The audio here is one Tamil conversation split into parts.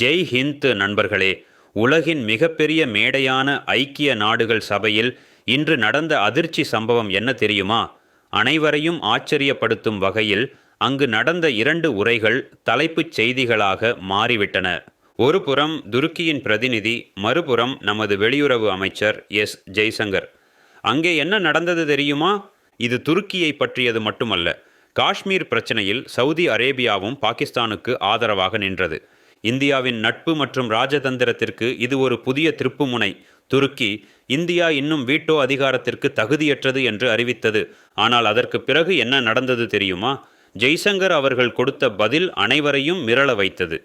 ஜெய் ஹிந்த் நண்பர்களே உலகின் மிகப்பெரிய மேடையான ஐக்கிய நாடுகள் சபையில் இன்று நடந்த அதிர்ச்சி சம்பவம் என்ன தெரியுமா? அனைவரையும் ஆச்சரியப்படுத்தும் வகையில் அங்கு நடந்த இரண்டு உரைகள் தலைப்புச் செய்திகளாக மாறிவிட்டன. ஒருபுறம் துருக்கியின் பிரதிநிதி மறுபுறம் நமது வெளியுறவு அமைச்சர் எஸ். ஜெய்சங்கர். அங்கே என்ன நடந்தது தெரியுமா? இது துருக்கியை பற்றியது மட்டுமல்ல. காஷ்மீர் பிரச்சனையில் சவுதி அரேபியாவும் பாகிஸ்தானுக்கு ஆதரவாக நின்றது. இந்தியாவின் நட்பு மற்றும் ராஜதந்திரத்திற்கு இது ஒரு புதிய திருப்புமுனை. துருக்கி இந்தியா இன்னும் வீட்டோ அதிகாரத்திற்கு தகுதியற்றது என்று அறிவித்தது. ஆனால் அதற்கு பிறகு என்ன நடந்தது தெரியுமா? ஜெய்சங்கர் அவர்கள் கொடுத்த பதில் அனைவரையும் மிரள வைத்தது.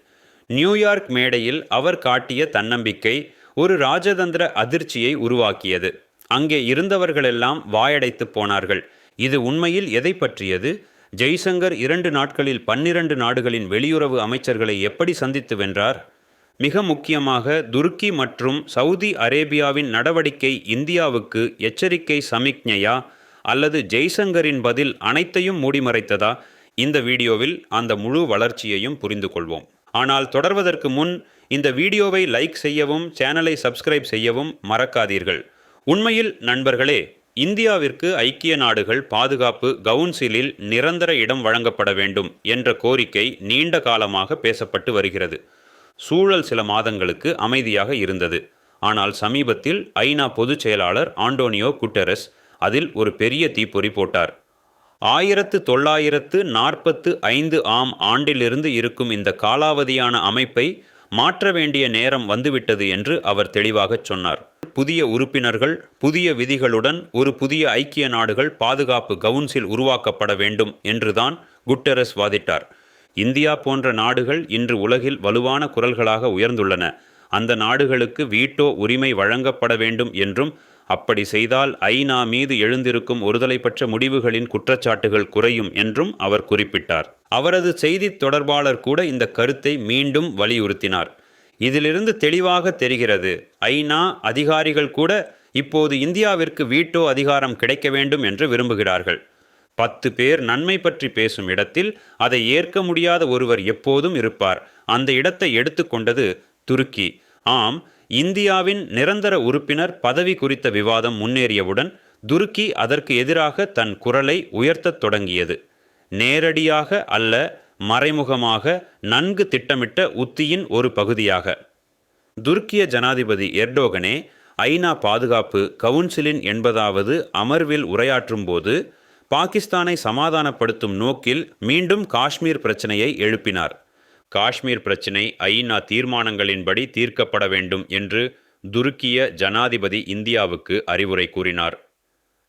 நியூயார்க் மேடையில் அவர் காட்டிய தன்னம்பிக்கை ஒரு ராஜதந்திர அதிர்ச்சியை உருவாக்கியது. அங்கே இருந்தவர்களெல்லாம் வாயடைத்து போனார்கள். இது உண்மையில் எதை பற்றியது? ஜெய்சங்கர் இரண்டு நாட்களில் பன்னிரண்டு நாடுகளின் வெளியுறவு அமைச்சர்களை எப்படி சந்தித்து வென்றார்? மிக முக்கியமாக துருக்கி மற்றும் சவுதி அரேபியாவின் நடவடிக்கை இந்தியாவுக்கு எச்சரிக்கை சமிக்ஞையா? அல்லது ஜெய்சங்கரின் பதில் அனைத்தையும் மூடிமறைத்ததா இந்த வீடியோவில் அந்த முழு வளர்ச்சியையும் புரிந்து கொள்வோம். ஆனால் தொடர்வதற்கு முன் இந்த வீடியோவை லைக் செய்யவும் சேனலை சப்ஸ்கிரைப் செய்யவும் மறக்காதீர்கள். உண்மையில் நண்பர்களே இந்தியாவிற்கு ஐக்கிய நாடுகள் பாதுகாப்பு கவுன்சிலில் நிரந்தர இடம் வழங்கப்பட வேண்டும் என்ற கோரிக்கை நீண்ட காலமாக பேசப்பட்டு வருகிறது. சூழல் சில மாதங்களுக்கு அமைதியாக இருந்தது. ஆனால் சமீபத்தில் ஐநா பொதுச் செயலாளர் ஆண்டோனியோ குட்டரஸ் அதில் ஒரு பெரிய தீப்பொறி போட்டார். ஆயிரத்து தொள்ளாயிரத்து நாற்பத்து ஐந்து ஆம் ஆண்டிலிருந்து இருக்கும் இந்த காலாவதியான அமைப்பை மாற்ற வேண்டிய நேரம் வந்துவிட்டது என்று அவர் தெளிவாகச் சொன்னார். புதிய உறுப்பினர்கள் புதிய விதிகளுடன் ஒரு புதிய ஐக்கிய நாடுகள் பாதுகாப்பு கவுன்சில் உருவாக்கப்பட வேண்டும் என்றுதான் குட்டரஸ் வாதிட்டார். இந்தியா போன்ற நாடுகள் இன்று உலகில் வலுவான குரல்களாக உயர்ந்துள்ளன. அந்த நாடுகளுக்கு வீட்டோ உரிமை வழங்கப்பட வேண்டும் என்றும் அப்படி செய்தால் ஐநா மீது எழுந்திருக்கும் ஒருதலைப்பட்ச முடிவுகளின் குற்றச்சாட்டுகள் குறையும் என்றும் அவர் குறிப்பிட்டார். அவரது செய்தி தொடர்பாளர் கூட இந்த கருத்தை மீண்டும் வலியுறுத்தினார். இதிலிருந்து தெளிவாக தெரிகிறது. ஐநா அதிகாரிகள் கூட இப்போது இந்தியாவிற்கு வீட்டோ அதிகாரம் கிடைக்க வேண்டும் என்று விரும்புகிறார்கள். பத்து பேர் நன்மை பற்றி பேசும் இடத்தில் அதை ஏற்க முடியாத ஒருவர் எப்போதும் இருப்பார். அந்த இடத்தை எடுத்துக்கொண்டது துருக்கி. ஆம் இந்தியாவின் நிரந்தர உறுப்பினர் பதவி குறித்த விவாதம் முன்னேறியவுடன் துருக்கி அதற்கு எதிராக தன் குரலை உயர்த்தத் தொடங்கியது. நேரடியாக அல்ல மறைமுகமாக நன்கு திட்டமிட்ட உத்தியின் ஒரு பகுதியாக. துருக்கிய ஜனாதிபதி எர்டோகனே ஐநா பாதுகாப்பு கவுன்சிலின் எண்பதாவது அமர்வில் உரையாற்றும்போது பாகிஸ்தானை சமாதானப்படுத்தும் நோக்கில் மீண்டும் காஷ்மீர் பிரச்சனையை எழுப்பினார். காஷ்மீர் பிரச்சினை ஐநா தீர்மானங்களின்படி தீர்க்கப்பட வேண்டும் என்று துருக்கிய ஜனாதிபதி இந்தியாவுக்கு அறிவுரை கூறினார்.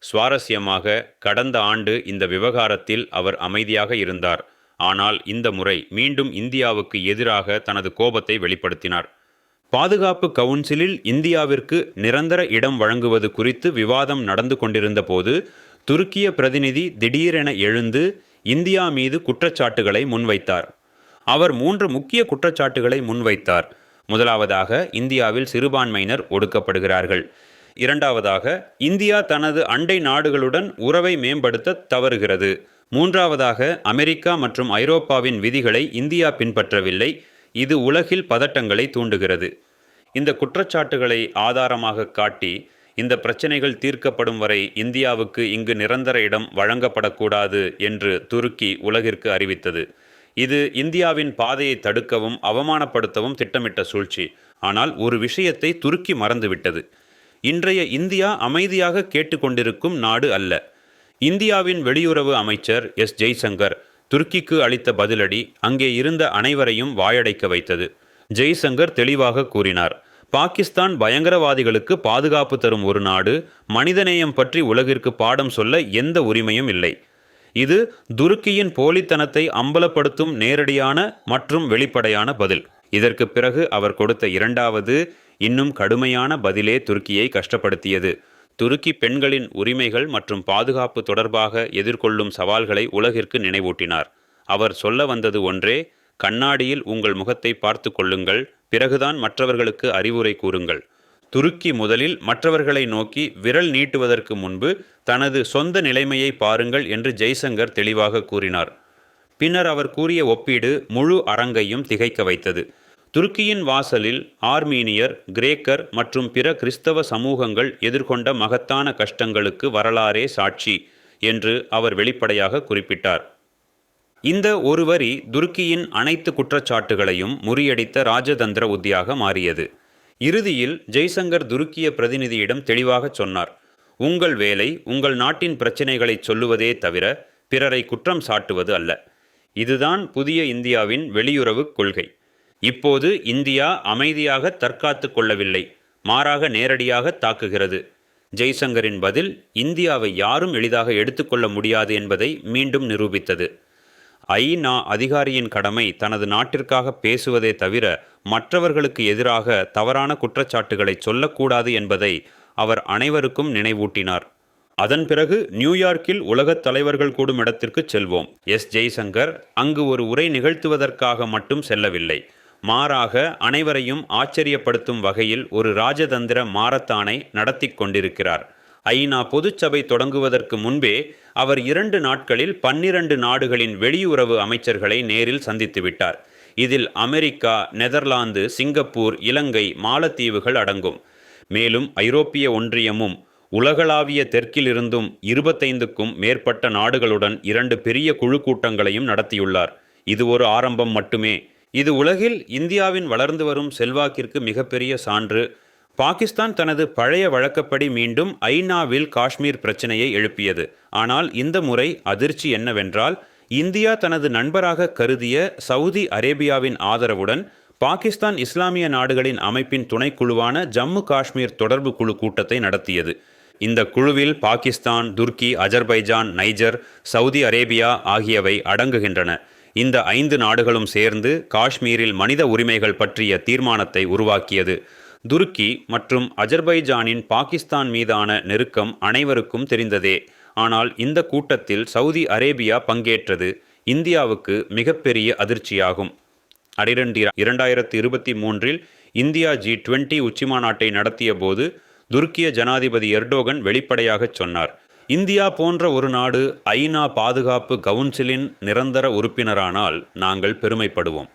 சுவாரஸ்யமாக கடந்த ஆண்டு இந்த விவகாரத்தில் அவர் அமைதியாக இருந்தார். ஆனால் இந்த முறை மீண்டும் இந்தியாவுக்கு எதிராக தனது கோபத்தை வெளிப்படுத்தினார். பாதுகாப்பு கவுன்சிலில் இந்தியாவிற்கு நிரந்தர இடம் வழங்குவது குறித்து விவாதம் நடந்து கொண்டிருந்த போது துருக்கிய பிரதிநிதி திடீரென எழுந்து இந்தியா மீது குற்றச்சாட்டுகளை முன்வைத்தார். அவர் மூன்று முக்கிய குற்றச்சாட்டுகளை முன்வைத்தார். முதலாவதாக இந்தியாவில் சிறுபான்மையினர் ஒடுக்கப்படுகிறார்கள். இரண்டாவதாக இந்தியா தனது அண்டை நாடுகளுடன் உறவை மேம்படுத்த தவறுகிறது. மூன்றாவதாக அமெரிக்கா மற்றும் ஐரோப்பாவின் விதிகளை இந்தியா பின்பற்றவில்லை. இது உலகில் பதட்டங்களை தூண்டுகிறது. இந்த குற்றச்சாட்டுகளை ஆதாரமாக காட்டி இந்த பிரச்சனைகள் தீர்க்கப்படும் வரை இந்தியாவுக்கு இங்கு நிரந்தர இடம் வழங்கப்படக்கூடாது என்று துருக்கி உலகிற்கு அறிவித்தது. இது இந்தியாவின் பாதையை தடுக்கவும் அவமானப்படுத்தவும் திட்டமிட்ட சூழ்ச்சி. ஆனால் ஒரு விஷயத்தை துருக்கி மறந்துவிட்டது. இன்றைய இந்தியா அமைதியாக கேட்டுக்கொண்டிருக்கும் நாடு அல்ல. இந்தியாவின் வெளியுறவு அமைச்சர் எஸ். ஜெய்சங்கர் துருக்கிக்கு அளித்த பதிலடி அங்கே இருந்த அனைவரையும் வாயடைக்க வைத்தது. ஜெய்சங்கர் தெளிவாக கூறினார் பாகிஸ்தான் பயங்கரவாதிகளுக்கு பாதுகாப்பு தரும் ஒரு நாடு மனிதநேயம் பற்றி உலகிற்கு பாடம் சொல்ல எந்த உரிமையும் இல்லை. இது துருக்கியின் போலித்தனத்தை அம்பலப்படுத்தும் நேரடியான மற்றும் வெளிப்படையான பதில். இதற்கு பிறகு அவர் கொடுத்த இரண்டாவது இன்னும் கடுமையான பதிலே துருக்கியை கஷ்டப்படுத்தியது. துருக்கி பெண்களின் உரிமைகள் மற்றும் பாதுகாப்பு தொடர்பாக எதிர்கொள்ளும் சவால்களை உலகிற்கு நினைவூட்டினார். அவர் சொல்ல வந்தது ஒன்றே கண்ணாடியில் உங்கள் முகத்தை பார்த்து கொள்ளுங்கள் பிறகுதான் மற்றவர்களுக்கு அறிவுரை கூறுங்கள். துருக்கி முதலில் மற்றவர்களை நோக்கி விரல் நீட்டுவதற்கு முன்பு தனது சொந்த நிலைமையை பாருங்கள் என்று ஜெய்சங்கர் தெளிவாக கூறினார். பின்னர் அவர் கூறிய ஒப்பீடு முழு அரங்கையும் திகைக்க வைத்தது. துருக்கியின் வாசலில் ஆர்மீனியர் கிரேக்கர் மற்றும் பிற கிறிஸ்தவ சமூகங்கள் எதிர்கொண்ட மகத்தான கஷ்டங்களுக்கு வரலாறே சாட்சி என்று அவர் வெளிப்படையாக குறிப்பிட்டார். இந்த ஒரு வரி துருக்கியின் அனைத்து குற்றச்சாட்டுகளையும் முறியடித்த ராஜதந்திர உத்தியாக மாறியது. இறுதியில் ஜெய்சங்கர் துருக்கிய பிரதிநிதியிடம் தெளிவாக சொன்னார் உங்கள் வேலை உங்கள் நாட்டின் பிரச்சினைகளை சொல்லுவதே தவிர பிறரை குற்றம் சாட்டுவது அல்ல. இதுதான் புதிய இந்தியாவின் வெளியுறவு கொள்கை. இப்போது இந்தியா அமைதியாக தற்காத்து கொள்ளவில்லை மாறாக நேரடியாக தாக்குகிறது. ஜெய்சங்கரின் பதில் இந்தியாவை யாரும் எளிதாக எடுத்துக்கொள்ள முடியாது என்பதை மீண்டும் நிரூபித்தது. ஐநா அதிகாரியின் கடமை தனது நாட்டிற்காக பேசுவதே தவிர மற்றவர்களுக்கு எதிராக தவறான குற்றச்சாட்டுகளை சொல்லக்கூடாது என்பதை அவர் அனைவருக்கும் நினைவூட்டினார். அதன் பிறகு நியூயார்க்கில் உலகத் தலைவர்கள் கூடும் இடத்திற்கு செல்வோம். எஸ். ஜெய்சங்கர் அங்கு ஒரு உரை நிகழ்த்துவதற்காக மட்டும் செல்லவில்லை. மாறாக அனைவரையும் ஆச்சரியப்படுத்தும் வகையில் ஒரு ராஜதந்திர மாரத்தானை நடத்தி கொண்டிருக்கிறார். ஐநா பொதுச்சபை தொடங்குவதற்கு முன்பே அவர் இரண்டு நாட்களில் பன்னிரண்டு நாடுகளின் வெளியுறவு அமைச்சர்களை நேரில் சந்தித்துவிட்டார் இதில் அமெரிக்கா நெதர்லாந்து சிங்கப்பூர் இலங்கை மாலத்தீவுகள் அடங்கும். மேலும் ஐரோப்பிய ஒன்றியமும் உலகளாவிய தெற்கிலிருந்தும் இருபத்தைந்துக்கும் மேற்பட்ட நாடுகளுடன் இரண்டு பெரிய குழு கூட்டங்களையும் நடத்தியுள்ளார். இது ஒரு ஆரம்பம் மட்டுமே. இது உலகில் இந்தியாவின் வளர்ந்து வரும் செல்வாக்கிற்கு மிகப்பெரிய சான்று. பாகிஸ்தான் தனது பழைய வழக்கப்படி மீண்டும் ஐநாவில் காஷ்மீர் பிரச்சனையை எழுப்பியது. ஆனால் இந்த முறை அதிர்ச்சி என்னவென்றால் இந்தியா தனது நண்பராக கருதிய சவுதி அரேபியாவின் ஆதரவுடன் பாகிஸ்தான் இஸ்லாமிய நாடுகளின் அமைப்பின் துணைக்குழுவான ஜம்மு காஷ்மீர் தொடர்பு குழு கூட்டத்தை நடத்தியது. இந்த குழுவில் Pakistan Turkey Azerbaijan Niger Saudi Arabia ஆகியவை அடங்குகின்றன. இந்த ஐந்து நாடுகளும் சேர்ந்து காஷ்மீரில் மனித உரிமைகள் பற்றிய தீர்மானத்தை உருவாக்கியது. துருக்கி மற்றும் அஜர்பைஜானின் பாகிஸ்தான் மீதான நெருக்கம் அனைவருக்கும் தெரிந்ததே. ஆனால் இந்த கூட்டத்தில் சவுதி அரேபியா பங்கேற்றது இந்தியாவுக்கு மிகப்பெரிய அதிர்ச்சியாகும். அடிரண்டி இரண்டாயிரத்தி இருபத்தி மூன்றில் இந்தியா ஜி டுவெண்ட்டி உச்சிமாநாட்டை நடத்திய போது துருக்கிய ஜனாதிபதி எர்டோகன் வெளிப்படையாகச் சொன்னார். இந்தியா போன்ற ஒரு நாடு ஐநா பாதுகாப்பு கவுன்சிலின் நிரந்தர உறுப்பினரானால் நாங்கள் பெருமைப்படுவோம்.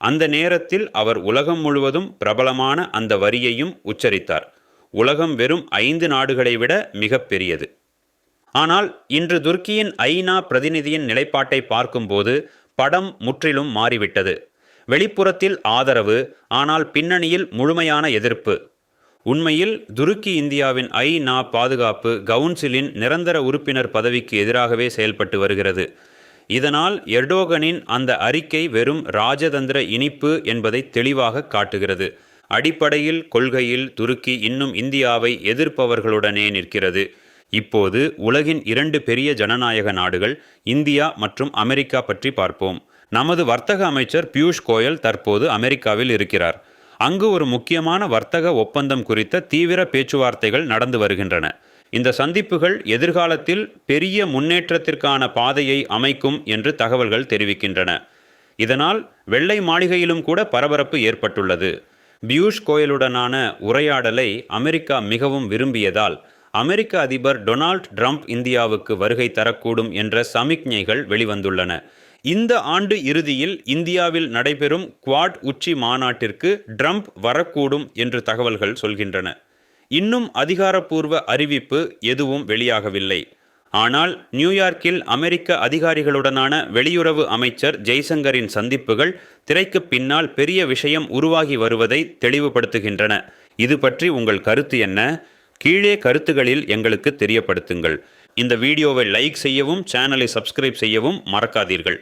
அந்த நேரத்தில் அவர் உலகம் முழுவதும் பிரபலமான அந்த வரியையும் உச்சரித்தார். உலகம் வெறும் ஐந்து நாடுகளை விட மிகப்பெரியது. ஆனால் இன்று துருக்கியின் ஐநா பிரதிநிதியின் நிலைப்பாட்டை பார்க்கும்போது படம் முற்றிலும் மாறிவிட்டது. வெளிப்புறத்தில் ஆதரவு ஆனால் பின்னணியில் முழுமையான எதிர்ப்பு. உண்மையில் துருக்கி இந்தியாவின் ஐ நா பாதுகாப்பு கவுன்சிலின் நிரந்தர உறுப்பினர் பதவிக்கு எதிராகவே செயல்பட்டு வருகிறது. இதனால் எர்டோகனின் அந்த அறிக்கை வெறும் ராஜதந்திர இனிப்பு என்பதை தெளிவாக காட்டுகிறது. அடிப்படையில் கொள்கையில் துருக்கி இன்னும் இந்தியாவை எதிர்ப்பவர்களுடனே நிற்கிறது. இப்போது உலகின் இரண்டு பெரிய ஜனநாயக நாடுகள் இந்தியா மற்றும் அமெரிக்கா பற்றி பார்ப்போம். நமது வர்த்தக அமைச்சர் பியூஷ் கோயல் தற்போது அமெரிக்காவில் இருக்கிறார். அங்கு ஒரு முக்கியமான வர்த்தக ஒப்பந்தம் குறித்த தீவிர பேச்சுவார்த்தைகள் நடந்து வருகின்றன. இந்த சந்திப்புகள் எதிர்காலத்தில் பெரிய முன்னேற்றத்திற்கான பாதையை அமைக்கும் என்று தகவல்கள் தெரிவிக்கின்றன. இதனால் வெள்ளை மாளிகையிலும் கூட பரபரப்பு ஏற்பட்டுள்ளது. பியூஷ் கோயலுடனான உரையாடலை அமெரிக்கா மிகவும் விரும்பியதால் அமெரிக்க அதிபர் டொனால்ட் ட்ரம்ப் இந்தியாவுக்கு வருகை தரக்கூடும் என்ற சமிக்ஞைகள் வெளிவந்துள்ளன. இந்த ஆண்டு இறுதியில் இந்தியாவில் நடைபெறும் குவாட் உச்சி மாநாட்டிற்கு ட்ரம்ப் வரக்கூடும் என்று தகவல்கள் சொல்கின்றன. இன்னும் அதிகாரப்பூர்வ அறிவிப்பு எதுவும் வெளியாகவில்லை. ஆனால் நியூயார்க்கில் அமெரிக்க அதிகாரிகளுடனான வெளியுறவு அமைச்சர் ஜெய்சங்கரின் சந்திப்புகள் திரைக்கு பின்னால் பெரிய விஷயம் உருவாகி வருவதை தெளிவுபடுத்துகின்றன. இது பற்றி உங்கள் கருத்து என்ன? கீழே கருத்துகளில் எங்களுக்கு தெரியப்படுத்துங்கள். இந்த வீடியோவை லைக் செய்யவும் சேனலை சப்ஸ்கிரைப் செய்யவும் மறக்காதீர்கள்.